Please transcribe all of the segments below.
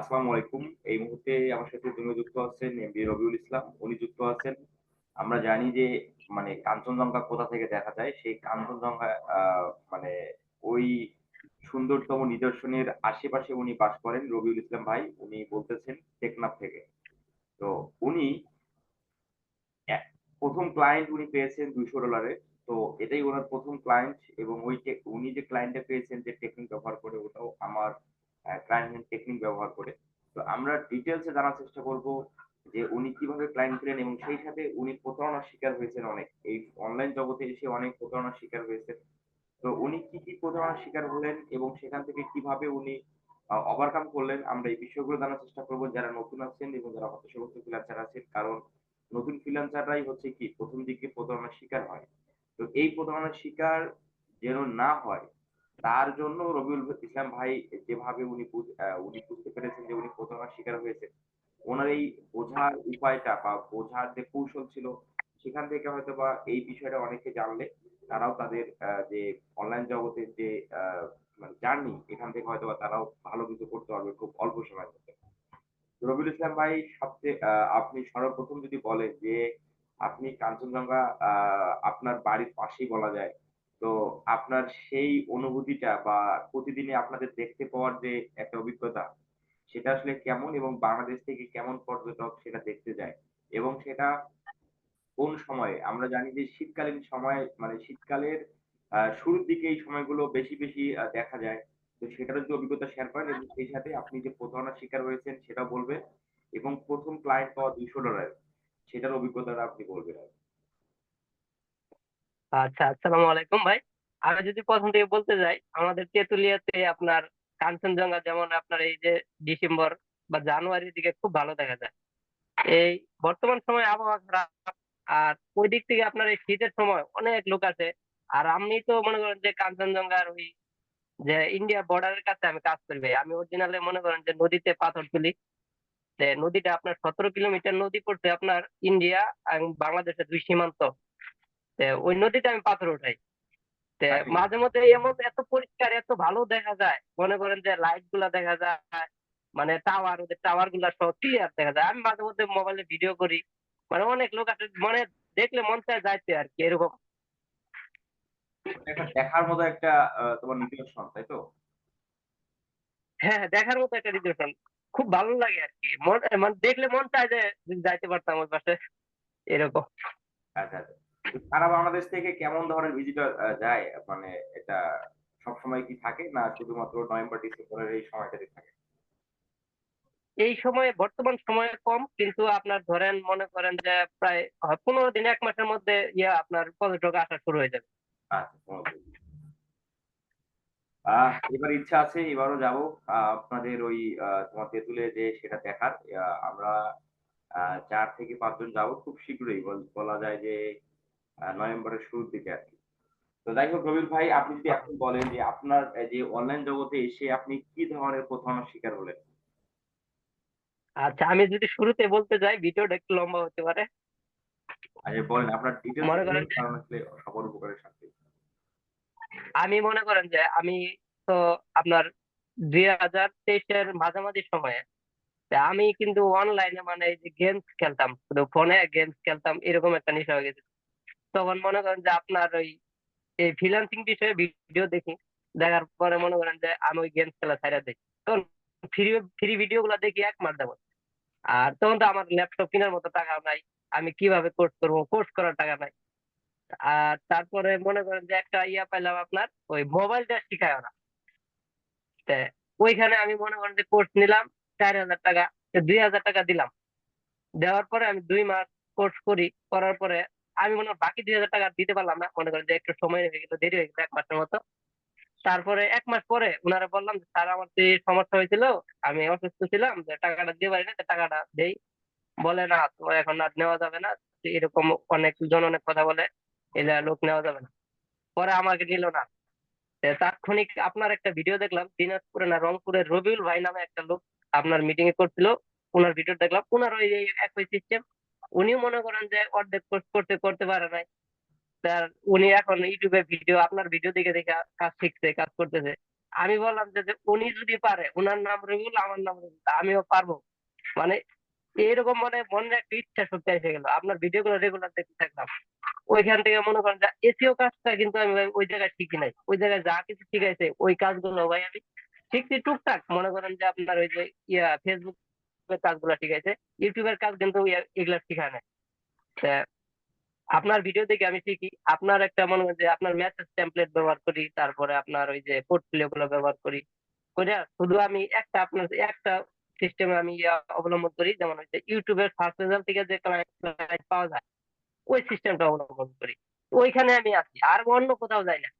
আসসালামু আলাইকুম। এই মুহূর্তে আমার সাথে যিনি যুক্ত আছেন এমবি রবিউল ইসলাম, উনি যুক্ত আছেন। আমরা জানি যে মানে কাঞ্চনজঙ্ঘা কোথা থেকে দেখা যায়? সেই কাঞ্চনজঙ্ঘা মানে ওই সুন্দরতম নিদর্শনের আশেপাশে উনি বাস করেন, রবিউল ইসলাম ভাই। উনি বলতেছেন টেকনাফ থেকে। তো উনি প্রথম ক্লায়েন্ট উনি পেয়েছেন দুইশো ডলারে তো এটাই ওনার প্রথম ক্লায়েন্ট এবং ওই উনি যে ক্লায়েন্টটা পেয়েছেন যে টেকনিক ব্যবহার করে, ওটাও আমার ক্লায়েন্ট টেকনিক ব্যবহার করে। তো আমরা ডিটেলসে জানার চেষ্টা করব যে উনি কীভাবে ক্লায়েন্ট পেলেন এবং সেই সাথে উনি প্রতারণার শিকার হয়েছেন অনেক। এই অনলাইন জগতে এসে অনেক প্রতারণার শিকার হয়েছেন তো উনি কি কি প্রতারণার শিকার হলেন এবং সেখান থেকে কীভাবে উনি ওভারকাম করলেন, আমরা এই বিষয়গুলো জানার চেষ্টা করব। যারা নতুন আছেন এবং যারা হতাশাগ্রস্ত ফ্রিল্যান্সার আছেন, কারণ নতুন ফ্রিল্যান্সাররাই হচ্ছে কি, প্রথম দিকে প্রতারণার শিকার হয়। তো এই প্রতারণার শিকার যেন না হয় তার জন্য রবিউল ইসলাম ভাই যেভাবে উনি উনি বুঝতে পেরেছেন যে উনি প্রতারণার শিকার হয়েছে, ওনার এই বোঝার উপায়টা বা বোঝার যে কৌশল ছিল, সেখান থেকে হয়তো বা এই বিষয়টা অনেকে জানলে, তারাও তাদের যে অনলাইন জগতের যে মানে জার্নি এখান থেকে হয়তো বা তারাও ভালো কিছু করতে পারবে খুব অল্প সময়ের মধ্যে। রবিউল ইসলাম ভাই সবচেয়ে আপনি সর্বপ্রথম যদি বলেন যে, আপনি কাঞ্চনজঙ্ঘা আপনার বাড়ির পাশেই বলা যায় তো আপনার সেই অনুভূতিটা বা প্রতিদিনে আপনাদের দেখতে পাওয়ার যে একটা অভিজ্ঞতা, সেটা আসলে কেমন এবং বাংলাদেশ থেকে কেমন পর্যটক সেটা দেখতে যায় এবং সেটা কোন সময়ে? আমরা জানি যে শীতকালীন সময় মানে শীতকালের শুরুর দিকে এই সময়গুলো বেশি বেশি দেখা যায়। তো সেটার যদি অভিজ্ঞতা শেয়ার করেন এবং সেই সাথে আপনি যে প্রতারণার শিকার হয়েছেন সেটা বলবেন এবং প্রথম ক্লায়েন্ট পাওয়া দুইশো ডলার সেটার অভিজ্ঞতাটা আপনি বলবেন আচ্ছা আসসালামু আলাইকুম ভাই। আমি যদি প্রথম থেকে বলতে যাই, আমাদের তেঁতুলিয়াতে আপনার কাঞ্চনজঙ্ঘা যেমন আপনার এই যে ডিসেম্বর বা জানুয়ারির দিকে খুব ভালো দেখা যায়। এই বর্তমান সময় আবহাওয়া খারাপ আর ওই দিক থেকে আপনার এই শীতের সময় অনেক লোক আছে আর আমি তো মনে করেন যে কাঞ্চনজঙ্ঘার ওই যে ইন্ডিয়া বর্ডারের কাছে আমি কাজ করি ভাই। আমি অরিজিনালে মনে করেন যে নদীতে পাথর তুলি। নদীটা আপনার সতেরো কিলোমিটার নদী পড়ছে আপনার ইন্ডিয়া এবং বাংলাদেশের দুই সীমান্ত। ওই নদীতে আমি পাথর উঠাই। মাঝে মধ্যে এমন এত পরিষ্কার এত ভালো দেখা যায়। মনে করেন যে লাইটগুলা দেখা যায় মানে টাওয়ার ওদের টাওয়ারগুলা সব ক্লিয়ার দেখা যায়। আমি মাঝে মধ্যে মোবাইলে ভিডিও করি। মানে অনেক লোক আছে মানে দেখলে মন চায় যাইতে আর কি এরকম। একটা দেখার মতো একটা তোমার নিদর্শন তাই তো? হ্যাঁ হ্যাঁ, দেখার মতো একটা নিদর্শন। খুব ভালো লাগে আর কি। মন মানে দেখলে মন চায় যে যাইতে পারতাম ওই পাশে। এরকম। আচ্ছা আচ্ছা। সারা বাংলাদেশ থেকে কেমন ধরনের ভিজিটর যায়? মানে এটা সবসময় কি থাকে? না শুধুমাত্র নভেম্বর ডিসেম্বরের এই সময়টাতে থাকে? এই সময়ে বর্তমান সময়ে কম কিন্তু আপনার ধরেন মনে করেন যে প্রায় পনেরো দিন এক মাসের মধ্যে ইয়া আপনার পর্যটক আসা শুরু হয়ে যাবে। আচ্ছা এবার ইচ্ছা আছে এবারও যাব। আপনাদের ওই তোমার তেঁতুলে যে সেটা দেখার। আমরা আহ, চার থেকে পাঁচজন যাব। খুব শীঘ্রই বল- যায় যে নভেম্বরের শুরুর দিকে আর কি। তো যাই হোক রবিল ভাই আপনি যদি এখন বলেন যে আপনার যে অনলাইন জগতে এসে আপনি কি ধরনের প্রতারণার শিকার হলেন? আচ্ছা আমি যদি শুরুতে বলতে যাই ভিডিওটা একটু লম্বা হতে পারে। আচ্ছা বলেন আপনার ডিটেলস মনে করেন কারণ আসলে সবার উপকারের সাথে আমি মনে করেন যে আমি তো আপনার দুই হাজার তেইশের মাঝামাঝি সময়ে আমি কিন্তু অনলাইনে মানে এই যে গেমস খেলতাম শুধু ফোনে গেমস খেলতাম এরকম একটা নেশা হয়ে গেছে। তখন মনে করেন যে আপনার ওই, এই ফ্রিল্যান্সিং বিষয়ে ভিডিও দেখি, দেখার পরে মনে করেন যে আমি ওই গেমস খেলা ছাইড়া দেখি তখন ফ্রি ফ্রি ভিডিও গুলো দেখি এক মাস যাবত আর তখন তো আমার ল্যাপটপ কেনার মতো টাকা নাই, আমি কীভাবে কোর্স করব? কোর্স করার টাকা নাই। আর তারপরে মনে করেন যে একটা ইয়া পাইলাম আপনার, ওই মোবাইলটা শিখায় ওরা। ওইখানে আমি মনে করেন যে কোর্স নিলাম, চার হাজার টাকা, দুই হাজার টাকা দিলাম। দেওয়ার পরে আমি দুই মাস কোর্স করি, করার পরে আমি মনে হয় বাকি দুই হাজার টাকা দিতে পারলাম না, মনে করেন যে একটু সময় হয়ে গেল, দেরি হয়ে গেল এক মাসের মতো। তারপরে এক মাস পরে ওনারা বললাম যে, স্যার, আমার যে সমস্যা হয়েছিল, আমি অসুস্থ ছিলাম, যে টাকাটা দিতে পারি না টাকাটা দেই। বলে, না, তোমার এখন আর নেওয়া যাবে না। এরকম অনেক, জন অনেক কথা বলে, এলা লোক নেওয়া যাবে না। পরে আমাকে নিল না। তাৎক্ষণিক আপনার একটা ভিডিও দেখলাম, দিনাজপুরে না, রংপুরের রবিউল ভাই নামে একটা লোক আপনার মিটিং এ করছিল। ওনার ভিডিও দেখলাম। ওনার ওই একই সিস্টেম উনিও মনে করেন যে অর্ধেক করতে করতে পারে নাই। তার উনি এখন ইউটিউবে ভিডিও, আপনার ভিডিও দেখে দেখে কাজ শিখছে, কাজ করতেছে। আমি বললাম যে উনি যদি পারে ওনার নাম রবিউল আমার নাম রবিউল আমিও পারব। মানে এরকম মানে মনে একটা ইচ্ছা শক্তি এসে গেল। আপনার ভিডিও গুলো রেগুলার দেখতে থাকলাম। ওইখান থেকে মনে করেন যে এসিও কাজটা কিন্তু আমি ভাই ওই জায়গায় শিখি নাই। ওই জায়গায় যা কিছু শিখাইছে, ওই কাজগুলো ভাই আমি শিখছি টুকটাক। মনে করেন যে আপনার ওই যে ইয়া ফেসবুক কাজগুলো শিখাইছে। ইউটিউবের কাজ কিন্তু এগুলা শিখায় তা আপনার ভিডিও দেখে আমি শিখি। আপনার একটা মনে হয় যে আপনার মেসেজ টেমপ্লেট ব্যবহার করি, তারপরে আপনার ওই যে পোর্টফোলিও গুলো ব্যবহার করি। করে শুধু আমি একটা আপনার, একটা সিস্টেমে আমি অবলম্বন করি, যেমন হচ্ছে ইউটিউবের সার্চ রেজাল্ট থেকে যে ক্লায়েন্ট পাওয়া যায়, ওই সিস্টেমটা অবলম্বন করি। ওইখানে আমি আছি, আর অন্য কোথাও যাই না।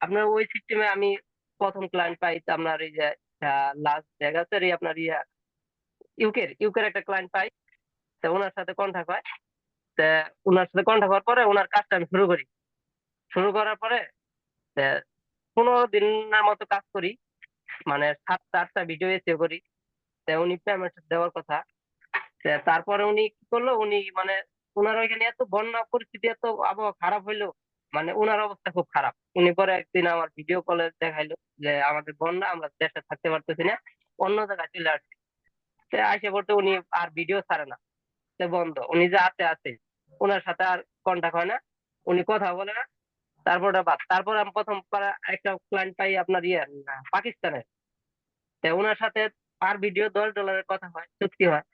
আপনার ওই সিস্টেমে আমি প্রথম ক্লায়েন্ট পাই, আপনার এই যে লাস্ট এই আপনার ইয়া ইউকের ইউকের একটা ক্লায়েন্ট পাই, তো ওনার সাথে কন্ট্যাক্ট হয়। তা ওনার সাথে কন্ট্যাক্ট হওয়ার পরে ওনার কাজটা আমি শুরু করি। শুরু করার পরে পনেরো দিনের মতো কাজ করি। মানে সাতটা আটটা ভিডিও এসে করি। তা উনি পেমেন্ট দেওয়ার কথা। তারপরে উনি কি করল, উনি মানে ওনার ওইখানে এত বন্যা পরিস্থিতি, এত আবহাওয়া খারাপ হইল। মানে ওনার অবস্থা খুব খারাপ। উনি পরে একদিন আমার ভিডিও কলে দেখাইলো যে আমাদের বন্যা, আমরা দেশে থাকতে পারতেছি না, অন্য জায়গায় চলে আসছি। তো আসে পড়তে উনি আর ভিডিও ছাড়ে না। বন্ধ। উনি যে আছে আছে ওনার সাথে আর কন্টাক্ট হয় না। উনি কথা বলে না। তারপর তারপর আমি প্রথম একটা ক্লায়েন্ট পাই আপনার ইয়ে পাকিস্তানের। ওনার সাথে পার ভিডিও দশ ডলারের কথা হয়, চুক্তি হয়।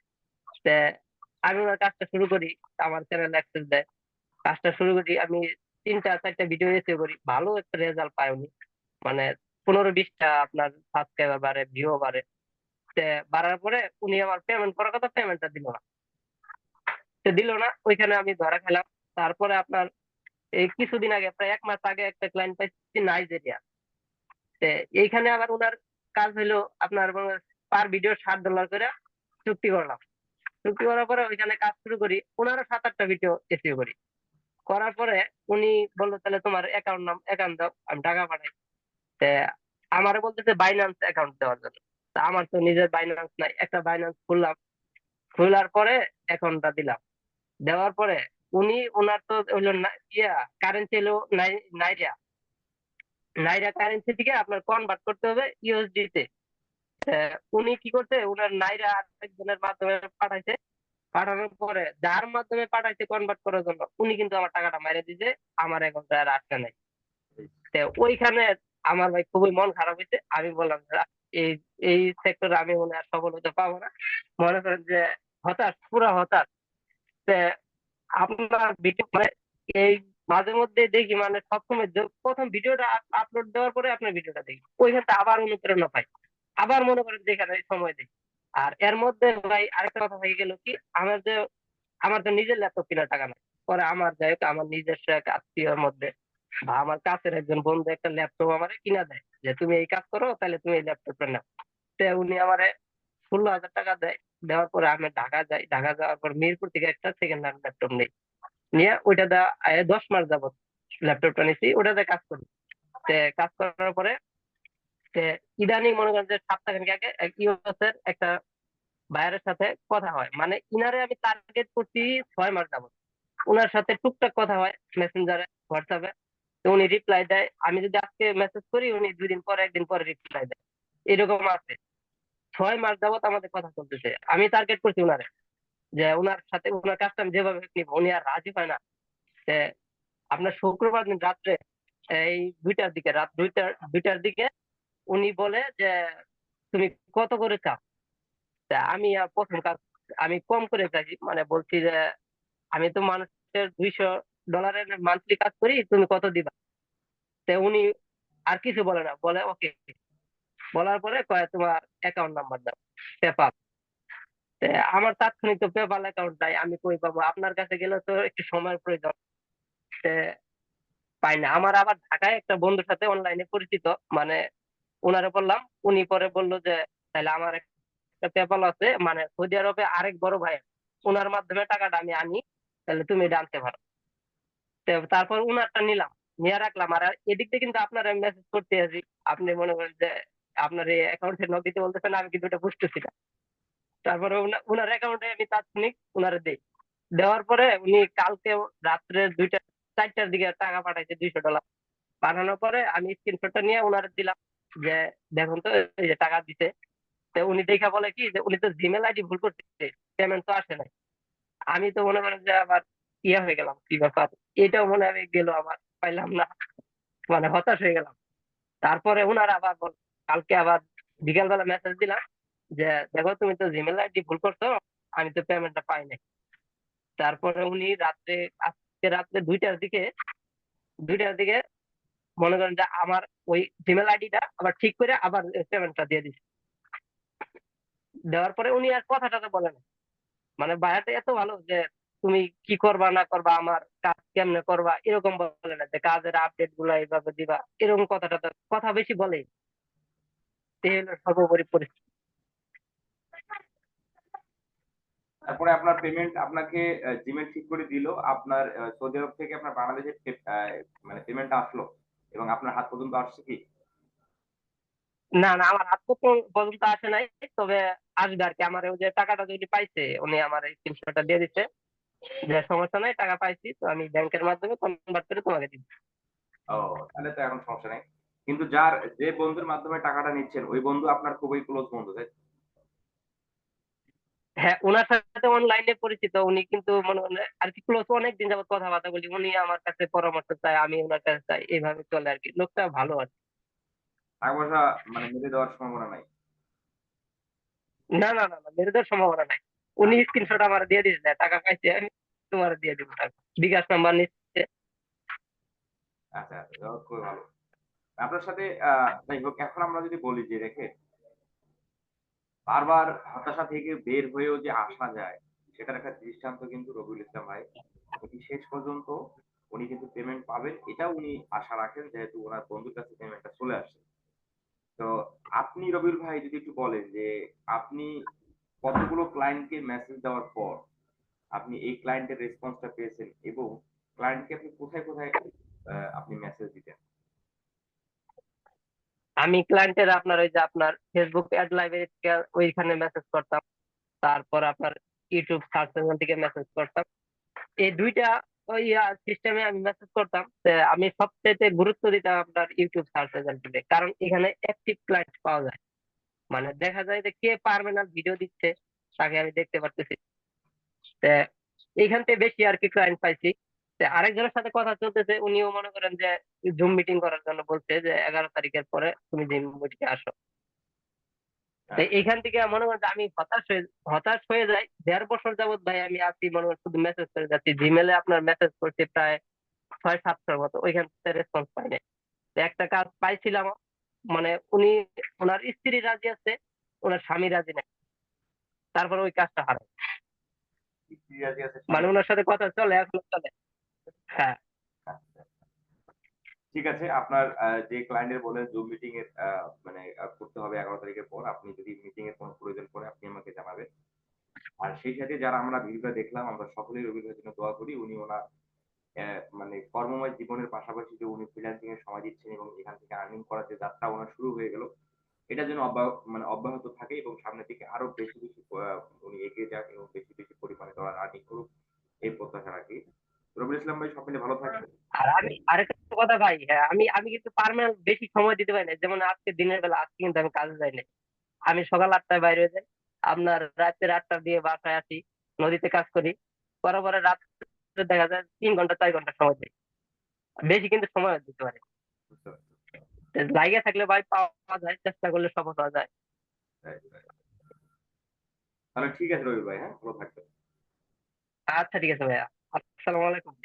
আমি ওনার কাজটা শুরু করি, আমার চ্যানেল অ্যাক্সেস দেয়। কাজটা শুরু করি, আমি তিনটা, চারটা ভিডিও এসে করি। ভালো একটা রেজাল্ট পাই উনি। মানে পনেরো বিশটা আপনার সাবস্ক্রাইবার বাড়ে ভিউ বাড়ে। বাড়ার পরে উনি আমার পেমেন্ট করার কথা পেমেন্টটা দিল না। সে দিল না, ওইখানে আমি ধরা খেলাম। তারপরে আপনার এই কিছুদিন আগে, প্রায় এক মাস আগে একটা ক্লায়েন্ট পাইছি নাইজেরিয়া তে এইখানে আবার ওনার কাজ হলো আপনার পার ভিডিও ষাট ডলার করে চুক্তি করলাম। চুক্তি করার পরে ওইখানে কাজ শুরু করি ওনারও সাত আটটা ভিডিও এসিও করি। করার পরে উনি বলল, তাহলে তোমার অ্যাকাউন্ট নাম অ্যাকাউন্ট দাও, আমি টাকা পাঠাই। তে আমারে বলতেছে বাইন্যান্স অ্যাকাউন্ট দেওয়ার জন্য। তা আমার তো নিজের বাইন্যান্স নাই, একটা বাইন্যান্স খুললাম। খোলার পরে অ্যাকাউন্টটা দিলাম। দেওয়ার পরে উনি ওনার তো হইল ইয়া কারেন্সি হলো নাই- নাইরা নাইরা কারেন্সি থেকে আপনার কনভার্ট করতে হবে ইউএসডি তে। উনি কি করছে ওনার নাইরা আরেকজনের মাধ্যমে পাঠাইছে। পাঠানোর পরে যার মাধ্যমে পাঠাইছে কনভার্ট করার জন্য, উনি কিন্তু আমার টাকাটা মাইরে দিছে আমার অ্যাকাউন্টে আর আসছে নাই। তো ওইখানে আমার ভাই খুবই মন খারাপ হয়েছে আমি বললাম এই এই সেক্টরে আমি মনে হয় আর সফল হতে পারব না। মনে করেন যে হতাশ, পুরো হতাশ। আপনার ভিডিও মানে এই মাঝে মধ্যে দেখি মানে সবসময় প্রথম ভিডিওটা আপলোড দেওয়ার পরে আপনার ভিডিওটা দেখি। ওইখান আবার অনুপ্রেরণা পাই। আবার মনে করেন যেখানে সময় দিই। আর এর মধ্যে ভাই আরেকটা কথা হয়ে গেল কি, আমার যে, আমার তো নিজের ল্যাপটপ কেনার টাকা নাই। পরে আমার যাই হোক, আমার নিজস্ব এক আত্মীয়র মধ্যে বা আমার কাছের একজন বন্ধু একটা ল্যাপটপ আমারে কিনা দেয়। যে তুমি এই কাজ করো, তাহলে তুমি এই ল্যাপটপটা নাও। তে উনি আমারে ষোলো হাজার টাকা দেয়। দেওয়ার পরে আমি ঢাকা যাই। ঢাকা যাওয়ার পর মিরপুর থেকে একটা সেকেন্ড হ্যান্ড ল্যাপটপ নেই। নিয়ে ওইটা দা দশ মাস যাবত ল্যাপটপটা নিয়েছি ওটাতে কাজ করি। তে কাজ করার পরে তে ইদানিং মনে করেন যে সপ্তাহখানেক আগে এক ইউএস এর একটা ভাইয়ের সাথে কথা হয়। মানে ইনারে আমি টার্গেট করছি ছয় মাস যাবত ওনার সাথে টুকটাক কথা হয় মেসেঞ্জারে হোয়াটসঅ্যাপে উনি রিপ্লাই দেয়। আমি যদি আজকে মেসেজ করি, উনি দুই দিন পরে, একদিন পরে রিপ্লাই দেয়। এরকম আছে। ছয় মাস যাবত আমাদের কথা চলতেছে। আমি টার্গেট করছি উনারে যে উনার সাথে ওনার কাজটা যেভাবে নিব। উনি আর রাজি হয় না। আপনার শুক্রবার দিন রাত্রে, এই দুইটার দিকে, রাত দুইটার দুইটার দিকে উনি বলে যে, তুমি কত করে চাও? আমি প্রথম কাজ, আমি কম করে চাইছি। মানে বলছি যে, আমি তো মানুষের দুইশো ডলারের মান্থলি কাজ করি, তুমি কত দিবা? তে উনি আর কিছু বলে না, বলে ওকে বলার পরে কয়, তোমার অ্যাকাউন্ট নাম্বার দাও পেপাল তে আমার তাৎক্ষণিক তো পেপাল অ্যাকাউন্ট নাই, আমি কই পাবো? আপনার কাছে গেলে তো একটু সময়ের প্রয়োজন। পাই না। আমার আবার ঢাকায় একটা বন্ধুর সাথে অনলাইনে পরিচিত মানে ওনারে বললাম, উনি পরে বলল যে তাহলে আমার একটা পেপাল আছে মানে সৌদি আরবে আরেক বড় ভাই ওনার মাধ্যমে টাকাটা আমি আনি তাহলে তুমি আনতে পারো। তারপর উনারটা নিলাম, নিয়ে রাখলাম। আর এদিক দিয়ে কিন্তু আপনার আমি মেসেজ করতে আছি আপনি মনে করেন যে আপনার এই অ্যাকাউন্টে নক দিতে বলতেছেন, আমি কিন্তু এটা বুঝতেছি না। তারপরে উনা- উনার অ্যাকাউন্টে আমি তাৎক্ষণিক উনারে দেই। দেওয়ার পরে উনি কালকে রাত্রে দুইটা, চারটার দিকে টাকা পাঠাইছে দুইশো ডলার। পাঠানোর পরে আমি স্ক্রিনশটটা নিয়ে উনারে দিলাম যে, দেখুন তো, এই যে টাকা দিতে তো উনি দেখা বলে কি যে, উনি তো জিমেল আইডি ভুল করছে পেমেন্ট তো আসে নাই। আমি তো মনে করেন যে আবার ইয়ে হয়ে গেলাম, কি ব্যাপার? এটাও মনে হয় গেল আবার পাইলাম না। মানে হতাশ হয়ে গেলাম। তারপরে ওনারা আবার বল- কালকে আবার বিকালবেলা মেসেজ দিলাম যে, দেখো, তুমি তো জিমেল আইডি ভুল করছ, আমি তো পেমেন্টটা পাই নাই। তারপরে উনি রাত্রে, আজকে রাত্রে দুইটার দিকে দুইটার দিকে মনে করেন যে আমার ওই জিমেল আইডিটা আবার ঠিক করে আবার পেমেন্টটা দিয়ে দিছে। দেওয়ার পরে উনি আর কথা টথা বলে না। মানে ভাইয়াটা এত ভালো যে তুমি কি করবা না করবা আমার কাজ কেমনে করবা এরকম বলে না যে কাজের আপডেটগুলা এইভাবে দিবা এরকম কথা টথা কথা বেশি বলে। সর্বোপরি পরিস্থিতি। তারপরে আপনার পেমেন্ট আপনাকে জিমেল ঠিক করে দিল আপনার সৌদি আরব থেকে আপনার বাংলাদেশে মানে পেমেন্ট আসলো এবং আপনার হাত পর্যন্ত আসছে কি? না না আমার হাত পর্যন্ত পর্যন্ত আসে নাই তবে আসবে আর কি আমার ওই যে টাকাটা যদি পাইছে উনি আমার স্ক্রিনশটটা দিয়ে দিচ্ছে যে সমস্যা নাই টাকা পাইছি তো আমি ব্যাংকের মাধ্যমে কনভার্ট করে তোমাকে দিব ও তাহলে তো এখন সমস্যা নেই কিন্তু যার যে বন্ধুর মাধ্যমে টাকাটা নিচ্ছেন ওই বন্ধু আপনার খুবই ক্লোজ বন্ধু তাই? হ্যাঁ ওনার সাথে অনলাইনে পরিচিত উনি কিন্তু মনে আর কি ক্লোজ অনেকদিন যাবত কথাবার্তা বলি উনি আমার কাছে পরামর্শ চাই আমি ওনার কাছে চাই এইভাবে চলে আর কি লোকটা ভালো আর কি। টাকা পয়সা মানে মেরে দেওয়ার সম্ভাবনা নাই না না না মেরে দেওয়ার সম্ভাবনা নাই উনি স্ক্রিনশট আমার দিয়ে দিয়েছে টাকা পাইছে, আমি তোমার দিয়ে দিব টাকা। বিকাশ নাম্বার নিচ্ছে। আচ্ছা আচ্ছা খুবই আপনার সাথে যাই হোক, এখন আমরা যদি বলি যে রেখে বারবার হতাশা থেকে বের হয়েও যে আসা যায়, সেটার একটা দৃষ্টান্ত কিন্তু রবিউল ইসলাম ভাই। উনি শেষ পর্যন্ত উনি কিন্তু পেমেন্ট পাবেন? এটা উনি আশা রাখেন, যেহেতু ওনার বন্ধুর কাছে পেমেন্টটা চলে আসে। তো আপনি রবিউল ভাই যদি একটু বলেন যে, আপনি কতগুলো ক্লায়েন্টকে মেসেজ দেওয়ার পর আপনি এই ক্লায়েন্টের রেসপন্সটা পেয়েছেন এবং ক্লায়েন্টকে আপনি কোথায় কোথায় আপনি মেসেজ দিতেন? আমি ক্লায়েন্টের আপনার ওই যে আপনার ফেসবুক অ্যাড লাইব্রেরি থেকে ওইখানে মেসেজ করতাম, তারপর আপনার ইউটিউব সার্চ এঞ্জিন থেকে মেসেজ করতাম। এই দুইটা ওই সিস্টেমে আমি মেসেজ করতাম আমি সবচেয়ে গুরুত্ব দিতাম আপনার ইউটিউব সার্চ এজেন্টে কারণ এখানে অ্যাক্টিভ ক্লায়েন্ট পাওয়া যায়। মানে দেখা যায় যে কে পারমানেন্ট ভিডিও দিচ্ছে তাকে আমি দেখতে পারতেছি। এইখান থেকে বেশি আর কি ক্লায়েন্ট পাইছি। আরেকজনের সাথে কথা চলতেছে উনিও মনে করেন যে জুম মিটিং করার জন্য বলছে যে এগারো তারিখের পরে তুমি জুম মিটিংয়ে আসো। এইখান থেকে মনে করেন আমি হতাশ হয়ে হতাশ হয়ে যাই। দেড় বছর যাবত ভাই আমি আছি মনে করেন শুধু মেসেজ করে যাচ্ছি। জিমেলে আপনার মেসেজ করছি প্রায় ছয় সাতশোর মতো ওইখান থেকে রেসপন্স পাই নাই। একটা কাজ পাইছিলাম মানে উনি ওনার স্ত্রী রাজি আছে ওনার স্বামী রাজি নাই। তারপর ওই কাজটা আছে মানে ওনার সাথে কথা চলে এখন চলে। হ্যাঁ। আচ্ছা। ঠিক আছে আপনার যে ক্লায়েন্টের বলে জুম মিটিং এর মানে করতে হবে এগারো তারিখের পর আপনি যদি মিটিং এর কোনো প্রয়োজন পড়ে আপনি আমাকে জানাবেন। আর সেই সাথে যারা আমরা ভিডিওটা দেখলাম আমরা সকলেই রবিবার জন্য দোয়া করি উনি ওনার মানে কর্মময় জীবনের পাশাপাশি যে উনি ফ্রিল্যান্সিং এর সময় দিচ্ছেন এবং এখান থেকে আর্নিং করার যে যাত্রা ওনার শুরু হয়ে গেল, এটা যেন অব্যাহত মানে অব্যাহত থাকে এবং সামনের দিকে আরও বেশি বেশি উনি এগিয়ে যাক এবং বেশি বেশি পরিমাণে ডলার আর্নিং করুক এই প্রত্যাশা রাখি। রবিউল ইসলাম ভাই সব মিলে ভালো থাকবেন। আর আমি আরেকটা কথা ভাই হ্যাঁ আমি আমি কিন্তু পার্মানেন্ট বেশি সময় দিতে পারি না। যেমন আজকে দিনের বেলা, আজকে কিন্তু আমি কাজে যাই না আমি সকাল আটটায় বাইরে হয়ে যাই। আপনার রাতের আটটা দিয়ে বাসায় আসি, নদীতে কাজ করি। পরে পরে রাত্রে দেখা যায় তিন ঘণ্টা চার ঘণ্টা সময় দেয়। বেশি কিন্তু সময় দিতে পারে লাগিয়ে থাকলে ভাই পাওয়া যায় চেষ্টা করলে সফল হওয়া যায়. ঠিক আছে রবি ভাই হ্যাঁ? ভালো থাকবেন। আচ্ছা ঠিক আছে ভাইয়া। আসসালামু আলাইকুম।